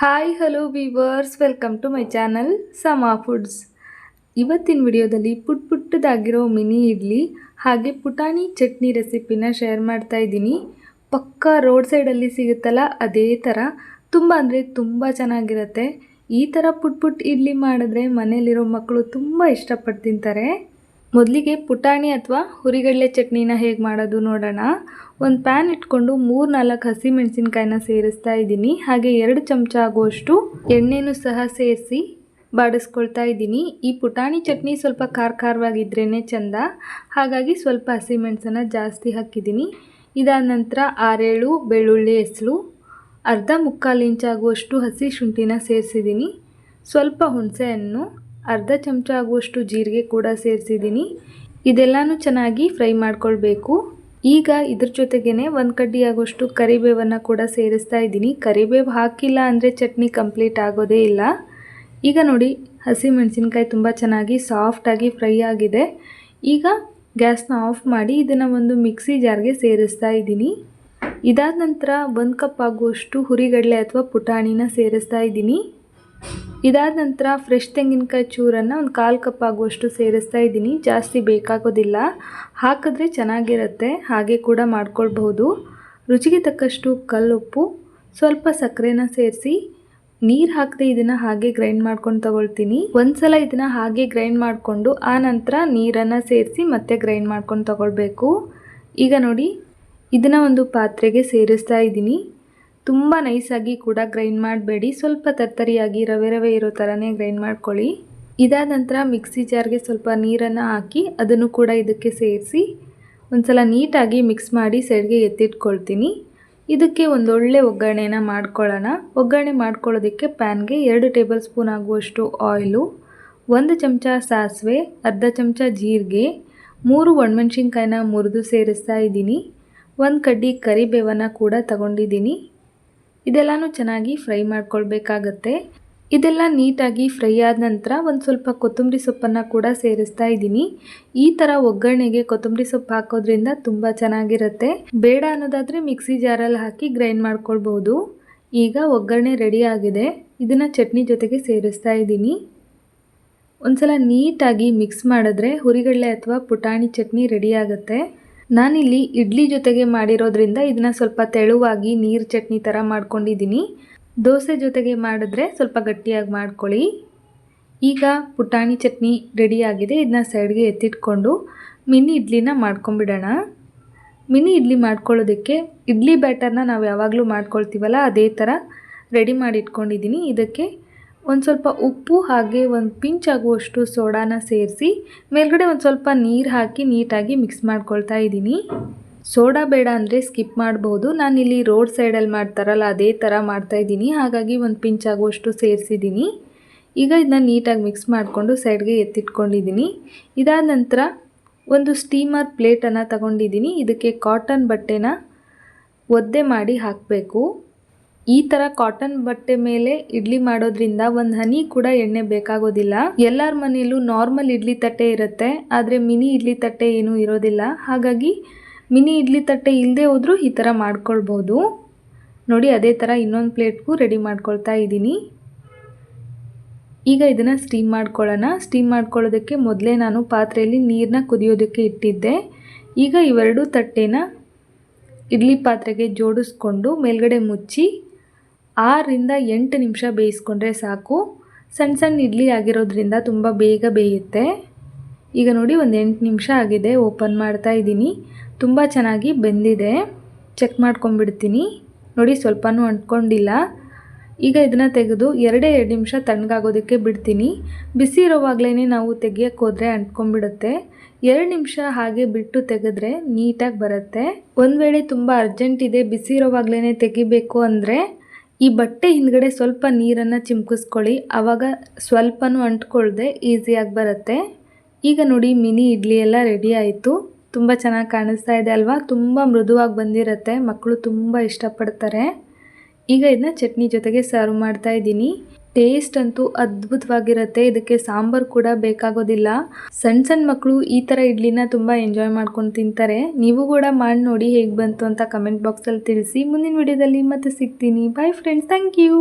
Hi hello viewers welcome to my channel Sama foods ಇವತ್ತಿನ ವಿಡಿಯೋದಲ್ಲಿ ಪುಟ್ ಪುಟ್ಟದಾಗಿರೋ mini idli, ಹಾಗೆ ಪುಟಾಣಿ ಚಟ್ನಿ ರೆಸಿಪಿನ ಶೇರ್ ಮಾಡ್ತಾ ಇದ್ದೀನಿ. ಪಕ್ಕ ರೋಡ್ ಸೈಡಲ್ಲಿ ಸಿಗುತ್ತಲ್ಲ, ಅದೇ ಥರ ತುಂಬ ಅಂದರೆ ತುಂಬ ಚೆನ್ನಾಗಿರುತ್ತೆ. ಈ ಥರ ಪುಟ್ ಪುಟ್ ಇಡ್ಲಿ ಮಾಡಿದ್ರೆ ಮನೇಲಿರೋ ಮಕ್ಕಳು ತುಂಬ ಇಷ್ಟಪಟ್ಟು ತಿಂತಾರೆ. ಮೊದಲಿಗೆ ಪುಟಾಣಿ ಅಥವಾ ಹುರಿಗಡಲೆ ಚಟ್ನಿನ ಹೇಗೆ ಮಾಡೋದು ನೋಡೋಣ. ಒಂದು ಪ್ಯಾನ್ ಇಟ್ಕೊಂಡು ಮೂರು ನಾಲ್ಕು ಹಸಿ ಮೆಣಸಿನ್ಕಾಯಿನ ಸೇರಿಸ್ತಾ ಇದ್ದೀನಿ. ಹಾಗೆ ಎರಡು ಚಮಚ ಆಗುವಷ್ಟು ಎಣ್ಣೆನೂ ಸಹ ಸೇರಿಸಿ ಬಾಡಿಸ್ಕೊಳ್ತಾ ಇದ್ದೀನಿ. ಈ ಪುಟಾಣಿ ಚಟ್ನಿ ಸ್ವಲ್ಪ ಖಾರ ಖಾರವಾಗಿದ್ರೇ ಚೆಂದ. ಹಾಗಾಗಿ ಸ್ವಲ್ಪ ಹಸಿಮೆಣಸನ್ನು ಜಾಸ್ತಿ ಹಾಕಿದ್ದೀನಿ. ಇದಾದ ನಂತರ ಆರೇಳು ಬೆಳ್ಳುಳ್ಳಿ ಹೆಸರು ಅರ್ಧ ಮುಕ್ಕಾಲು ಇಂಚಾಗುವಷ್ಟು ಹಸಿ ಶುಂಠಿನ ಸೇರಿಸಿದ್ದೀನಿ. ಸ್ವಲ್ಪ ಹುಣಸೆಹಣ್ಣು ಅರ್ಧ ಚಮಚ ಆಗುವಷ್ಟು ಜೀರಿಗೆ ಕೂಡ ಸೇರಿಸಿದ್ದೀನಿ. ಇದೆಲ್ಲನೂ ಚೆನ್ನಾಗಿ ಫ್ರೈ ಮಾಡ್ಕೊಳ್ಬೇಕು. ಈಗ ಇದ್ರ ಜೊತೆಗೇನೆ ಒಂದು ಕಡ್ಡಿ ಆಗುವಷ್ಟು ಕರಿಬೇವನ್ನು ಕೂಡ ಸೇರಿಸ್ತಾ ಇದ್ದೀನಿ. ಕರಿಬೇವು ಹಾಕಿಲ್ಲ ಅಂದರೆ ಚಟ್ನಿ ಕಂಪ್ಲೀಟ್ ಆಗೋದೇ ಇಲ್ಲ. ಈಗ ನೋಡಿ ಹಸಿ ಮೆಣಸಿನ್ಕಾಯಿ ತುಂಬ ಚೆನ್ನಾಗಿ ಸಾಫ್ಟಾಗಿ ಫ್ರೈ ಆಗಿದೆ. ಈಗ ಗ್ಯಾಸ್ನ ಆಫ್ ಮಾಡಿ ಇದನ್ನು ಒಂದು ಮಿಕ್ಸಿ ಜಾರ್ಗೆ ಸೇರಿಸ್ತಾ ಇದ್ದೀನಿ. ಇದಾದ ನಂತರ ಒಂದು ಕಪ್ ಆಗುವಷ್ಟು ಹುರಿಗಡಲೆ ಅಥವಾ ಪುಟಾಣಿನ ಸೇರಿಸ್ತಾ ಇದ್ದೀನಿ. ಇದಾದ ನಂತರ ಫ್ರೆಶ್ ತೆಂಗಿನಕಾಯಿ ಚೂರನ್ನು ಒಂದು ಕಾಲು ಕಪ್ ಆಗುವಷ್ಟು ಸೇರಿಸ್ತಾ ಇದ್ದೀನಿ. ಜಾಸ್ತಿ ಬೇಕಾಗೋದಿಲ್ಲ. ಹಾಕಿದ್ರೆ ಚೆನ್ನಾಗಿರುತ್ತೆ. ಹಾಗೆ ಕೂಡ ಮಾಡ್ಕೊಳ್ಬಹುದು. ರುಚಿಗೆ ತಕ್ಕಷ್ಟು ಕಲ್ಲುಪ್ಪು ಸ್ವಲ್ಪ ಸಕ್ಕರೆನ ಸೇರಿಸಿ ನೀರು ಹಾಕದೆ ಇದನ್ನು ಹಾಗೆ ಗ್ರೈಂಡ್ ಮಾಡ್ಕೊಂಡು ತಗೊಳ್ತೀನಿ. ಒಂದ್ಸಲ ಇದನ್ನು ಹಾಗೆ ಗ್ರೈಂಡ್ ಮಾಡಿಕೊಂಡು ಆ ನಂತರ ನೀರನ್ನು ಸೇರಿಸಿ ಮತ್ತೆ ಗ್ರೈಂಡ್ ಮಾಡ್ಕೊಂಡು ತಗೊಳ್ಬೇಕು. ಈಗ ನೋಡಿ, ಇದನ್ನು ಒಂದು ಪಾತ್ರೆಗೆ ಸೇರಿಸ್ತಾ ಇದ್ದೀನಿ. ತುಂಬ ನೈಸಾಗಿ ಕೂಡ ಗ್ರೈಂಡ್ ಮಾಡಬೇಡಿ. ಸ್ವಲ್ಪ ತರ್ತರಿಯಾಗಿ ರವೆ ರವೆ ಇರೋ ಥರನೇ ಗ್ರೈಂಡ್ ಮಾಡ್ಕೊಳ್ಳಿ. ಇದಾದ ನಂತರ ಮಿಕ್ಸಿ ಜಾರ್ಗೆ ಸ್ವಲ್ಪ ನೀರನ್ನು ಹಾಕಿ ಅದನ್ನು ಕೂಡ ಇದಕ್ಕೆ ಸೇರಿಸಿ ಒಂದ್ಸಲ ನೀಟಾಗಿ ಮಿಕ್ಸ್ ಮಾಡಿ ಸೈಡ್ಗೆ ಎತ್ತಿಟ್ಕೊಳ್ತೀನಿ. ಇದಕ್ಕೆ ಒಂದೊಳ್ಳೆ ಒಗ್ಗರಣೆನ ಮಾಡ್ಕೊಳ್ಳೋಣ. ಒಗ್ಗರಣೆ ಮಾಡ್ಕೊಳ್ಳೋದಕ್ಕೆ ಪ್ಯಾನ್ಗೆ ಎರಡು ಟೇಬಲ್ ಸ್ಪೂನ್ ಆಗುವಷ್ಟು ಆಯಿಲು ಒಂದು ಚಮಚ ಸಾಸಿವೆ, ಅರ್ಧ ಚಮಚ ಜೀರಿಗೆ, ಮೂರು ಒಣಮೆಣ್ಸಿನ್ಕಾಯಿನ ಮುರಿದು ಸೇರಿಸ್ತಾ ಇದ್ದೀನಿ. ಒಂದು ಕಡ್ಡಿ ಕರಿಬೇವನ್ನು ಕೂಡ ತಗೊಂಡಿದ್ದೀನಿ. ಇದೆಲ್ಲನೂ ಚೆನ್ನಾಗಿ ಫ್ರೈ ಮಾಡ್ಕೊಳ್ಬೇಕಾಗತ್ತೆ. ಇದೆಲ್ಲ ನೀಟಾಗಿ ಫ್ರೈ ಆದ ನಂತರ ಒಂದು ಸ್ವಲ್ಪ ಕೊತ್ತಂಬರಿ ಸೊಪ್ಪನ್ನು ಕೂಡ ಸೇರಿಸ್ತಾ ಇದ್ದೀನಿ. ಈ ಥರ ಒಗ್ಗರಣೆಗೆ ಕೊತ್ತಂಬರಿ ಸೊಪ್ಪು ಹಾಕೋದ್ರಿಂದ ತುಂಬ ಚೆನ್ನಾಗಿರುತ್ತೆ. ಬೇಡ ಅನ್ನೋದಾದರೆ ಮಿಕ್ಸಿ ಜಾರಲ್ಲಿ ಹಾಕಿ ಗ್ರೈಂಡ್ ಮಾಡ್ಕೊಳ್ಬೋದು. ಈಗ ಒಗ್ಗರಣೆ ರೆಡಿ ಆಗಿದೆ. ಇದನ್ನು ಚಟ್ನಿ ಜೊತೆಗೆ ಸೇರಿಸ್ತಾ ಇದ್ದೀನಿ. ಒಂದ್ಸಲ ನೀಟಾಗಿ ಮಿಕ್ಸ್ ಮಾಡಿದ್ರೆ ಹುರಿಗಡಲೆ ಅಥವಾ ಪುಟಾಣಿ ಚಟ್ನಿ ರೆಡಿ ಆಗುತ್ತೆ. ನಾನಿಲ್ಲಿ ಇಡ್ಲಿ ಜೊತೆಗೆ ಮಾಡಿರೋದ್ರಿಂದ ಇದನ್ನ ಸ್ವಲ್ಪ ತೆಳುವಾಗಿ ನೀರು ಚಟ್ನಿ ಥರ ಮಾಡ್ಕೊಂಡಿದ್ದೀನಿ. ದೋಸೆ ಜೊತೆಗೆ ಮಾಡಿದ್ರೆ ಸ್ವಲ್ಪ ಗಟ್ಟಿಯಾಗಿ ಮಾಡ್ಕೊಳ್ಳಿ. ಈಗ ಪುಟಾಣಿ ಚಟ್ನಿ ರೆಡಿಯಾಗಿದೆ ಇದನ್ನ ಸೈಡ್ಗೆ ಎತ್ತಿಟ್ಕೊಂಡು ಮಿನಿ ಇಡ್ಲಿನ ಮಾಡ್ಕೊಂಬಿಡೋಣ. ಮಿನಿ ಇಡ್ಲಿ ಮಾಡ್ಕೊಳ್ಳೋದಕ್ಕೆ ಇಡ್ಲಿ ಬ್ಯಾಟರ್ನ ನಾವು ಯಾವಾಗಲೂ ಮಾಡ್ಕೊಳ್ತೀವಲ್ಲ, ಅದೇ ಥರ ರೆಡಿ ಮಾಡಿ ಇಟ್ಕೊಂಡಿದ್ದೀನಿ ಇದಕ್ಕೆ ಒಂದು ಸ್ವಲ್ಪ ಉಪ್ಪು ಹಾಗೆ ಒಂದು ಪಿಂಚ್ ಆಗುವಷ್ಟು ಸೋಡಾನ ಸೇರಿಸಿ ಮೇಲ್ಗಡೆ ಒಂದು ಸ್ವಲ್ಪ ನೀರು ಹಾಕಿ ನೀಟಾಗಿ ಮಿಕ್ಸ್ ಮಾಡ್ಕೊಳ್ತಾ ಇದ್ದೀನಿ. ಸೋಡಾ ಬೇಡ ಅಂದರೆ ಸ್ಕಿಪ್ ಮಾಡ್ಬೋದು. ನಾನಿಲ್ಲಿ ರೋಡ್ ಸೈಡಲ್ಲಿ ಮಾಡ್ತಾರಲ್ಲ, ಅದೇ ಥರ ಮಾಡ್ತಾಯಿದ್ದೀನಿ ಹಾಗಾಗಿ ಒಂದು ಪಿಂಚ್ ಆಗುವಷ್ಟು ಸೇರಿಸಿದ್ದೀನಿ. ಈಗ ಇದನ್ನ ನೀಟಾಗಿ ಮಿಕ್ಸ್ ಮಾಡಿಕೊಂಡು ಸೈಡ್ಗೆ ಎತ್ತಿಟ್ಕೊಂಡಿದ್ದೀನಿ. ಇದಾದ ನಂತರ ಒಂದು ಸ್ಟೀಮರ್ ಪ್ಲೇಟನ್ನು ತಗೊಂಡಿದ್ದೀನಿ. ಇದಕ್ಕೆ ಕಾಟನ್ ಬಟ್ಟೆನ ಒದ್ದೆ ಮಾಡಿ ಹಾಕಬೇಕು. ಈ ತರ ಕಾಟನ್ ಬಟ್ಟೆ ಮೇಲೆ ಇಡ್ಲಿ ಮಾಡೋದ್ರಿಂದ ಒಂದು ಹನಿ ಕೂಡ ಎಣ್ಣೆ ಬೇಕಾಗೋದಿಲ್ಲ. ಎಲ್ಲರ ಮನೆಯಲ್ಲೂ ನಾರ್ಮಲ್ ಇಡ್ಲಿ ತಟ್ಟೆ ಇರುತ್ತೆ, ಆದ್ರೆ ಮಿನಿ ಇಡ್ಲಿ ತಟ್ಟೆ ಏನು ಇರೋದಿಲ್ಲ. ಹಾಗಾಗಿ ಮಿನಿ ಇಡ್ಲಿ ತಟ್ಟೆ ಇಲ್ಲದೆ ಹೋದರೂ ಈ ಥರ ಮಾಡ್ಕೊಳ್ಬೋದು. ನೋಡಿ, ಅದೇ ಥರ ಇನ್ನೊಂದು ಪ್ಲೇಟ್ಗೂ ರೆಡಿ ಮಾಡ್ಕೊಳ್ತಾ ಇದ್ದೀನಿ. ಈಗ ಇದನ್ನು ಸ್ಟೀಮ್ ಮಾಡ್ಕೊಳ್ಳೋಣ. ಸ್ಟೀಮ್ ಮಾಡ್ಕೊಳ್ಳೋದಕ್ಕೆ ಮೊದಲೇ ನಾನು ಪಾತ್ರೆಯಲ್ಲಿ ನೀರನ್ನ ಕುದಿಯೋದಕ್ಕೆ ಇಟ್ಟಿದ್ದೆ. ಈಗ ಇವೆರಡು ತಟ್ಟೆನ ಇಡ್ಲಿ ಪಾತ್ರೆಗೆ ಜೋಡಿಸ್ಕೊಂಡು ಮೇಲ್ಗಡೆ ಮುಚ್ಚಿ ಆರರಿಂದ ಎಂಟು ನಿಮಿಷ ಬೇಯಿಸ್ಕೊಂಡ್ರೆ ಸಾಕು. ಸಣ್ಣ ಸಣ್ಣ ಇಡ್ಲಿ ಆಗಿರೋದ್ರಿಂದ ತುಂಬ ಬೇಗ ಬೇಯುತ್ತೆ. ಈಗ ನೋಡಿ ಒಂದು ಎಂಟು ನಿಮಿಷ ಆಗಿದೆ ಓಪನ್ ಮಾಡ್ತಾ ಇದ್ದೀನಿ. ತುಂಬ ಚೆನ್ನಾಗಿ ಬೆಂದಿದೆ. ಚೆಕ್ ಮಾಡ್ಕೊಂಬಿಡ್ತೀನಿ ನೋಡಿ ಸ್ವಲ್ಪನೂ ಅಂಟ್ಕೊಂಡಿಲ್ಲ. ಈಗ ಇದನ್ನು ತೆಗೆದು ಎರಡೇ ಎರಡು ನಿಮಿಷ ತಣ್ಣಗಾಗೋದಕ್ಕೆ ಬಿಡ್ತೀನಿ. ಬಿಸಿ ಇರೋವಾಗಲೇ ನಾವು ತೆಗಿಯೋಕ್ಕೆ ಹೋದರೆ ಅಂಟ್ಕೊಂಡ್ಬಿಡುತ್ತೆ. ಎರಡು ನಿಮಿಷ ಹಾಗೆ ಬಿಟ್ಟು ತೆಗೆದ್ರೆ ನೀಟಾಗಿ ಬರುತ್ತೆ. ಒಂದು ವೇಳೆ ತುಂಬ ಅರ್ಜೆಂಟ್ ಇದೆ, ಬಿಸಿ ಇರೋವಾಗಲೇ ತೆಗಿಬೇಕು ಅಂದರೆ ಈ ಬಟ್ಟೆ ಹಿಂದ್ಗಡೆ ಸ್ವಲ್ಪ ನೀರನ್ನು ಚಿಮ್ಕಿಸ್ಕೊಳ್ಳಿ. ಆವಾಗ ಸ್ವಲ್ಪನೂ ಅಂಟ್ಕೊಳ್ದೆ ಈಸಿಯಾಗಿ ಬರುತ್ತೆ. ಈಗ ನೋಡಿ, ಮಿನಿ ಇಡ್ಲಿ ಎಲ್ಲ ರೆಡಿ ಆಯಿತು. ತುಂಬ ಚೆನ್ನಾಗಿ ಕಾಣಿಸ್ತಾ ಇದೆ ಅಲ್ವಾ? ತುಂಬ ಮೃದುವಾಗಿ ಬಂದಿರುತ್ತೆ. ಮಕ್ಕಳು ತುಂಬ ಇಷ್ಟಪಡ್ತಾರೆ. ಈಗ ಇದನ್ನ ಚಟ್ನಿ ಜೊತೆಗೆ ಸರ್ವ್ ಮಾಡ್ತಾ ಇದ್ದೀನಿ. ಟೇಸ್ಟ್ ಅಂತೂ ಅದ್ಭುತವಾಗಿರುತ್ತೆ. ಇದಕ್ಕೆ ಸಾಂಬಾರ್ ಕೂಡ ಬೇಕಾಗೋದಿಲ್ಲ. ಸಣ್ಣ ಸಣ್ಣ ಮಕ್ಕಳು ಈ ಥರ ಇಡ್ಲಿನ ತುಂಬ ಎಂಜಾಯ್ ಮಾಡ್ಕೊಂಡು ತಿಂತಾರೆ. ನೀವು ಕೂಡ ಮಾಡಿ ನೋಡಿ ಹೇಗೆ ಬಂತು ಅಂತ ಕಮೆಂಟ್ ಬಾಕ್ಸಲ್ಲಿ ತಿಳಿಸಿ. ಮುಂದಿನ ವಿಡಿಯೋದಲ್ಲಿ ಮತ್ತೆ ಸಿಗ್ತೀನಿ. Bye friends thank you